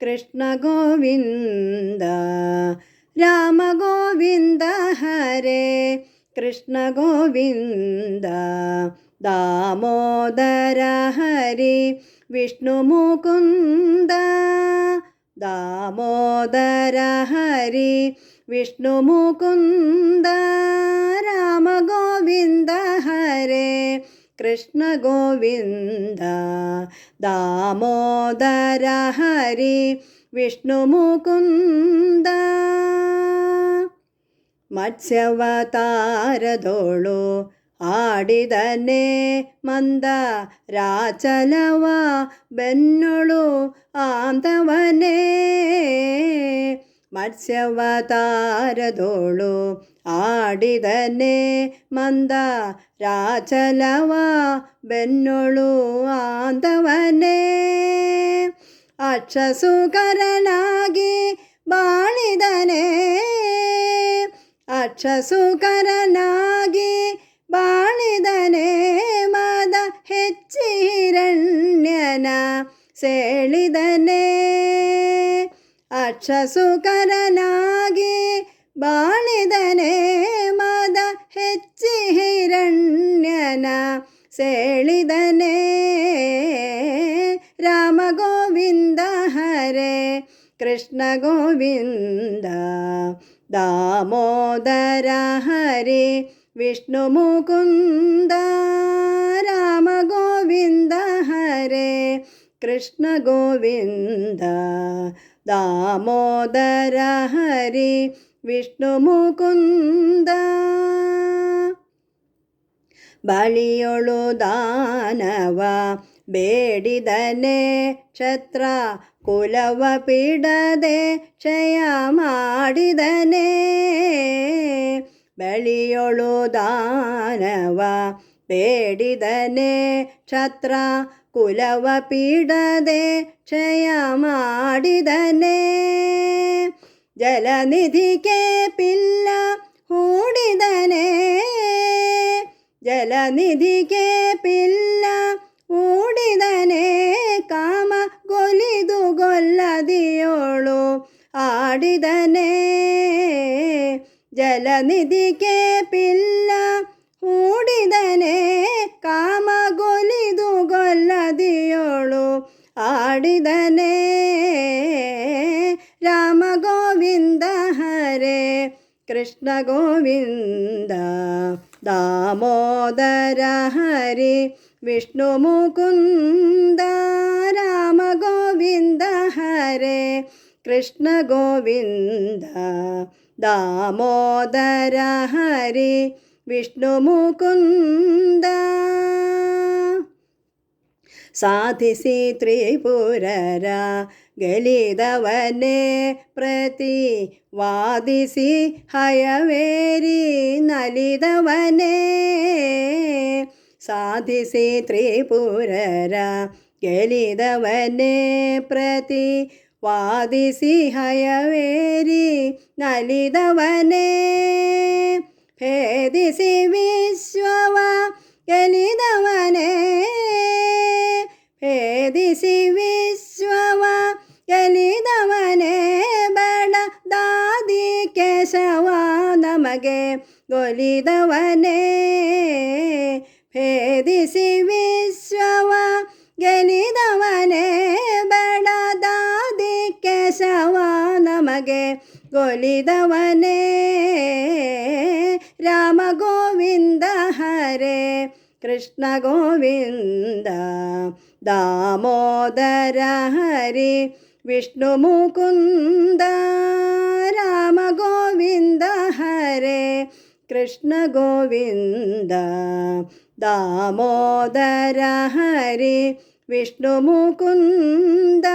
കൃഷ്ണ ഗോവിന്ദ രാമ ഗോവിന്ദ ഹരേ കൃഷ്ണ ഗോവിന്ദ ദാമോദര ഹരി വിഷ്ണു മുകുന്ദ ദാമോദര ഹരി വിഷ്ണു മുകുന്ദ ಕೃಷ್ಣ ಗೋವಿಂದ ದಾಮೋದರ ಹರಿ ವಿಷ್ಣು ಮುಕುಂದ. ಮತ್ಸ್ಯವತಾರದೋಳು ಆಡಿದನೆ ಮಂದ ರಾಚಲವ ಬೆನ್ನೊಳು ಆಂತವನೇ. ಮತ್ಸ್ಯವತಾರದೋಳು ಆಡಿದನೆ ಮಂದ ರಾಚಲವ ಬೆನ್ನೊಳು ಆಂದವನೇ. ಅಕ್ಷಸುಕರನಾಗಿ ಬಾಳಿದನೆ. ಅಕ್ಷಸುಕರನಾಗಿ ಬಾಳಿದನೆ ಮದ ಹೆಚ್ಚಿ ಹಿರಣ್ಯನ ಸೇಳಿದನೆ. ಅಕ್ಷಸುಕರನಾಗಿ ಬಾಳಿದನೆ ಮದ ಹೆಚ್ಚಿ ಹಿರಣ್ಯನ ಸೇಳಿದನೆ ರಾಮ ಗೋವಿಂದ ಹರೇ ಕೃಷ್ಣ ಗೋವಿಂದ दामोदर हरि विष्णु कृष्ण गोविन्द दामोदर हरि विष्णु मुकुन्द ಬಳಿಯೊಳು ದಾನವ ಬೇಡಿದನೆ ಕ್ಷತ್ರ ಕುಲವ ಪಿಡದೆ ಕ್ಷಯ ಮಾಡಿದನೆ ಬಳಿಯೊಳು ದಾನವ ಬೇಡಿದನೆ ಕ್ಷತ್ರ ಕುಲವ ಪೀಡದೆ ಕ್ಷಯ ಮಾಡಿದನೆ ಜಲನಿಧಿಗೆ ಪಿಲ್ಲ ಹೂಡಿದನೆ ಜಲನಿಧಿಗೆ ಪಿಲ್ಲ ಊಡಿದನೆ ಕಾಮ ಗೊಲಿದು ಗೊಲ್ಲದಿಯೋಳು ಆಡಿದನೆ ಜಲನಿಧಿಗೆ ಪಿಲ್ಲ ಹೂಡಿದನೆ പാടിതനേ രാമഗോവിന്ദ ഹരേ കൃഷ്ണ ഗോവിന്ദ ദാമോദര ഹരി വിഷ്ണു മുകുന്ദ രാമ ഗോവിന്ദ ഹരേ കൃഷ്ണ ഗോവിന്ദ ദാമോദര ഹരി വിഷ്ണു മുകുന്ദ സാധിസി ത്രിപുരര ഗലിതവനെ പ്രതി വാദിസി ഹയവേരി നലിതവനെ. സാധിസി ത്രിപുരര ഗലിതവനെ പ്രതി വാദിസി ഹയവേരി നലിതവനെ. ഭേദിസി വിശ്വവ ಭೇದಿಸಿ ವಿಶ್ವವ ಗೆಲಿದವನೇ ಬಡ ದಾದಿ ಕೇಶವ ನಮಗೆ ಗೊಲಿದವನೇ ಭೇದಿಸಿ ವಿಶ್ವವ ಗೆಲಿದವನೇ ಬಡ ದಾದಿ ಕೇಶವ ನಮಗೆ ಗೊಲಿದವನೇ ರಾಮ ಗೋವಿಂದ ಹರೇ കൃഷ്ണ ഗോവിന്ദ ദാമോദര ഹരി വിഷ്ണു മുകുന്ദ രാമ ഗോവിന്ദ ഹരേ കൃഷ്ണ ഗോവിന്ദ ദാമോദര ഹരി വിഷ്ണു മുകുന്ദ.